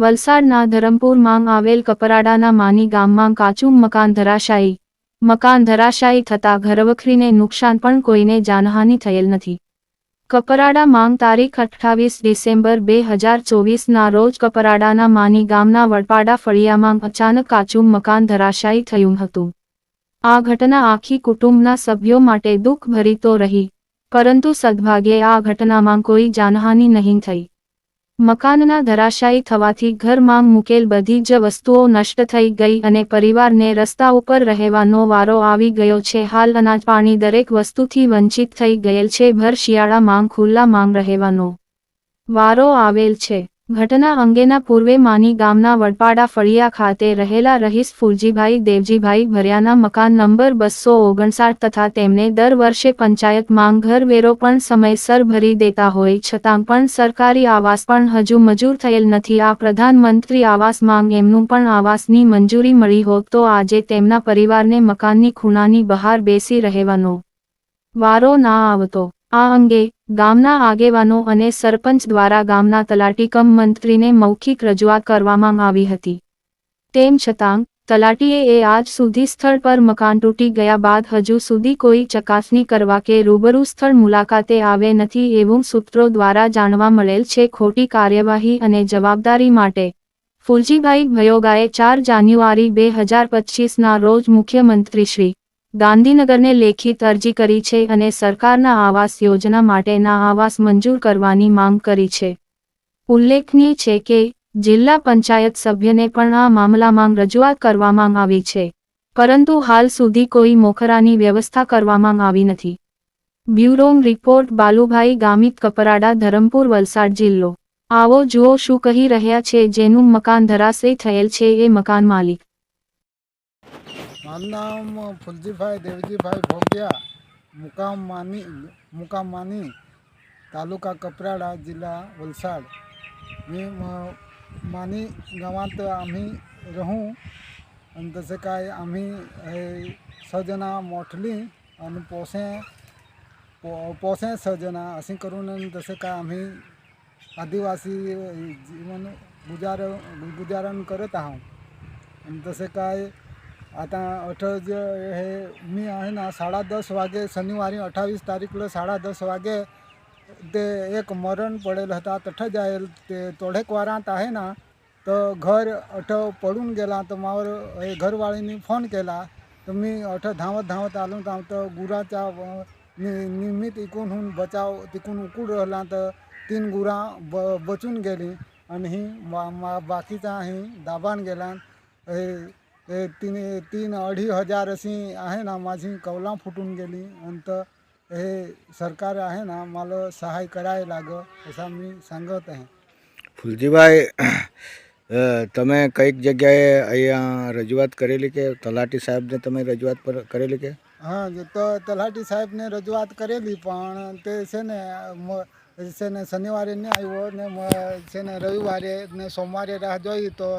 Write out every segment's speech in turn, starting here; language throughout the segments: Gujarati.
વલસાડના ધરમપુરમાં આવેલ કપરાડાના માની ગામમાં કાચું મકાન ધરાશાયી. મકાન ધરાશાયી થતા ઘરવખરીને નુકસાન પણ કોઈને જાનહાનિ થયેલ નથી. કપરાડા માંગ તારીખ અઠ્ઠાવીસ ડિસેમ્બર બે હજાર ચોવીસના રોજ કપરાડાના માની ગામના વડપાડા ફળિયામાં અચાનક કાચું મકાન ધરાશાયી થયું હતું. આ ઘટના આખી કુટુંબના સભ્યો માટે દુઃખભરી તો રહી, પરંતુ સદભાગ્યે આ ઘટનામાં કોઈ જાનહાનિ નહીં થઈ. મકાનના ધરાશાયી થવાથી ઘરમાં મૂકેલ બધી જ વસ્તુઓ નષ્ટ થઈ ગઈ અને પરિવારને રસ્તા ઉપર રહેવાનો વારો આવી ગયો છે. હાલ અનાજ પાણી દરેક વસ્તુથી વંચિત થઈ ગયેલ છે. ભર શિયાળામાં ખુલ્લા માંગ રહેવાનો વારો આવેલ છે. ઘટના અંગેના પૂર્વે માની ગામના વડપાડા ફળિયા ખાતે રહેલા રહીશ ફુલજીભાઈ દેવજીભાઈ ભર્યાના મકાન નંબર બસો ઓગણસાઠ તથા તેમને દર વર્ષે પંચાયત માંગ ઘરવેરો પણ સમયસર ભરી દેતા હોય છતાં પણ સરકારી આવાસ પણ હજુ મંજૂર થયેલ નથી. આ પ્રધાનમંત્રી આવાસ માંગ એમનું પણ આવાસની મંજૂરી મળી હોત તો આજે તેમના પરિવારને મકાનની ખૂણાની બહાર બેસી રહેવાનો વારો ના આવતો. આ અંગે ગામના આગેવાનો અને સરપંચ દ્વારા ગામના તલાટી કમ મંત્રીને મૌખિક રજૂઆત કરવામાં આવી હતી. તેમ છતાં, તલાટીએ એ આજ સુધી સ્થળ પર મકાન તૂટી ગયા બાદ હજુ સુધી કોઈ ચકાસણી કરવા કે રૂબરૂ સ્થળ મુલાકાતે આવે નથી એવું સૂત્રો દ્વારા જાણવા મળેલ છે. ખોટી કાર્યવાહી અને જવાબદારી માટે ફુલજીભાઈ ભયોગાએ ચાર જાન્યુઆરી બે હજાર પચીસના રોજ મુખ્યમંત્રીશ્રી ગાંધીનગરને લેખિત અરજી કરી છે અને સરકારના આવાસ યોજના માટેના આવાસ મંજૂર કરવાની માંગ કરી છે. ઉલ્લેખનીય છે કે, જિલ્લા પંચાયત સભ્યને પણ આ મામલામાં રજૂઆત કરવામાં આવી છે. પરંતુ હાલ સુધી કોઈ મોખરાની વ્યવસ્થા કરવામાં આવી નથી. બ્યુરો રિપોર્ટ, બાલુભાઈ ગામિત, કપરાડા, ધરમપુર, વલસાડ જિલ્લો. આવો જુઓ શું કહી રહ્યા છે જેનું મકાન ધરાશય થયેલ છે એ મકાન માલિક. મારું નામ ફુલજીભાઈ દેવજીભાઈ ભોગિયા મુકામ માની મુકામ मानी तालुका कपराडा जिल्हा वलसाड मी म- मानी गावात आम्ही राहू आणि तसं काय आम्ही हे सजना मोठली आणि पोसे पो पोसे सजना असे करून आणि तसं काय आम्ही आदिवासी जीवन गुजार गुजारण करत आहोत आणि तसं काय आता अठ जे हे मी आहे ना साडा दस वागे शनिवारी अठ्ठावीस तारीखला साडा दस वागे ते एक मरण पडेल होता. तठ जाईल ते तोडेक वारात आहे ना तर घर अठ पडून गेला तर मावर हे घरवाळीने फोन केला. तर मी अठ धावत धावत आलो तर तर गुराच्या नि- निमित्त इकूनहून बचाव तिकून उकूड राहिला तर तीन गुरा ब बचून गेली. आणि ही मा मा बाकीचा ही दाबान गेला. हे तीन तीन अढी हजार अशी आहे ना माझी कवला फुटून गेली आणि तर हे सरकार आहे ना मला सहाय करायला लाग असं मी सांगत आहे ફુલજીભાઈ અ, તમે કઈક જગ્યાએ અહીંયા રજૂઆત કરેલી કે તલાટી સાહેબને તમે રજૂઆત પર કરેલી કે હા જે તો તલાટી સાહેબને રજૂઆત કરેલી પણ તે છે ને મ- છે ને શનિવારે નહીં આવ્યો ને મ- છે ને રવિવારે ને સોમવારે રાહ જોઈ તો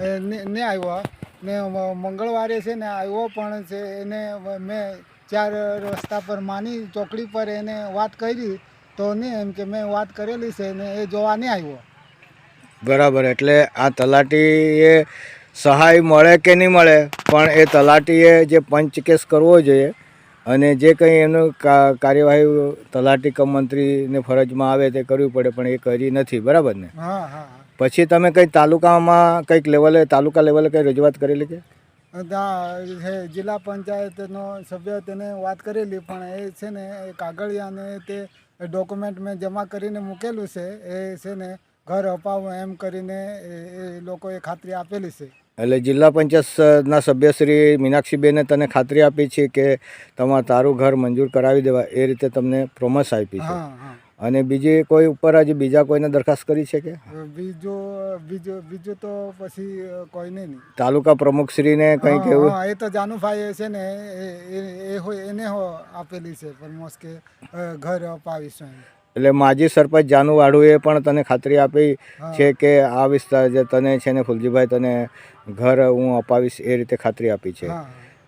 એ ને નહીં આવ્યો ને મંગળવારે છે ને આવ્યો પણ છે એને મેં ચાર રસ્તા પર માની ચોકડી પર એને વાત કરી તો નહીં એમ કે મેં વાત કરેલી છે ને એ જોવા નહીં આવ્યો. બરાબર એટલે આ તલાટીએ સહાય મળે કે નહીં મળે પણ એ તલાટીએ જે પંચ કેસ કરવો જોઈએ અને જે કંઈ એનું કા- કાર્યવાહી તલાટી કમ મંત્રીને ફરજમાં આવે તે કરવી પડે પણ એ કરી નથી બરાબર ને? હા હા હા. પછી તમે કંઈ તાલુકામાં કંઈક લેવલે તાલુકા લેવલે કંઈ રજૂઆત કરેલી કે? જિલ્લા પંચાયતનો સભ્ય તેને વાત કરેલી પણ એ છે ને એ કાગળિયાને તે ડોક્યુમેન્ટ મેં જમા કરીને મૂકેલું છે એ છે ને ઘર અપાવું એમ કરીને એ એ લોકોએ ખાતરી આપેલી છે. એટલે જિલ્લા પંચાયતના સભ્યશ્રી મીનાક્ષીબેને તને ખાતરી આપી છે કે તમારું તારું ઘર મંજૂર કરાવી દેવા એ રીતે તમને પ્રોમસ આપી છે? હા હા. અને બીજી કોઈ ઉપર હજી બીજા કોઈને દરખાસ્ત કરી છે કે? બીજું બીજો બીજો તો પછી કોઈને નહીં. તાલુકા પ્રમુખશ્રીને કંઈ કહેવું એ તો જાનુભાઈ છે ને એ હોય એને હો આપેલી છે પરમોસ કે ઘર અપાવીશું એટલે માજી સરપંચ જાનુ વાડુએ પણ તને ખાતરી આપી છે કે આ વિસ્તાર જે તને છે ને ફુલજીભાઈ તને ઘર હું અપાવીશ એ રીતે ખાતરી આપી છે?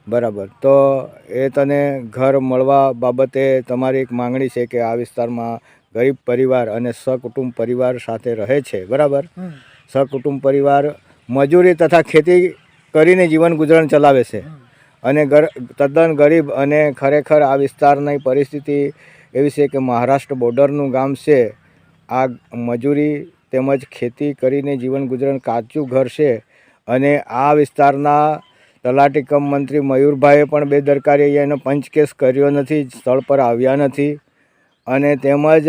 બરાબર. તો એ તને ઘર મળવા બાબતે તમારી એક માંગણી છે કે આ વિસ્તારમાં ગરીબ પરિવાર અને સકુટુંબ પરિવાર સાથે રહે છે બરાબર? સકુટુંબ પરિવાર મજૂરી તથા ખેતી કરીને જીવન ગુજરાન ચલાવે છે. અને તદ્દન ગરીબ અને ખરેખર આ વિસ્તારની પરિસ્થિતિ એવી છે કે મહારાષ્ટ્ર બોર્ડરનું ગામ છે. આ મજૂરી તેમજ ખેતી કરીને જીવન ગુજરાન કાચું ઘર છે અને આ વિસ્તારના તલાટી કમ મંત્રી મયુરભાઈએ પણ બેદરકારી અહીંયા એનો પંચકેસ કર્યો નથી સ્થળ પર આવ્યા નથી. અને તેમજ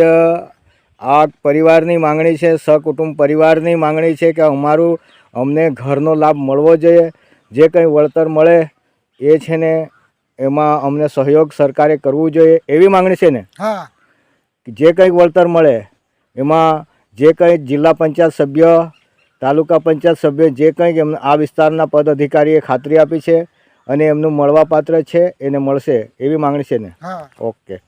આ પરિવારની માંગણી છે સહકુટુંબ પરિવારની માંગણી છે કે અમારું અમને ઘરનો લાભ મળવો જોઈએ. જે કંઈ વળતર મળે એ છે ને એમાં અમને સહયોગ સરકારે કરવું જોઈએ એવી માંગણી છે ને? હા. જે કંઈક વળતર મળે એમાં જે કંઈ જિલ્લા પંચાયત સભ્ય તાલુકા પંચાયત સભ્ય જે કંઈક એમ આ વિસ્તારના પદ અધિકારીએ ખાતરી આપી છે અને એમનું મળવાપાત્ર છે એને મળશે એવી માંગણી છે ને? ઓકે.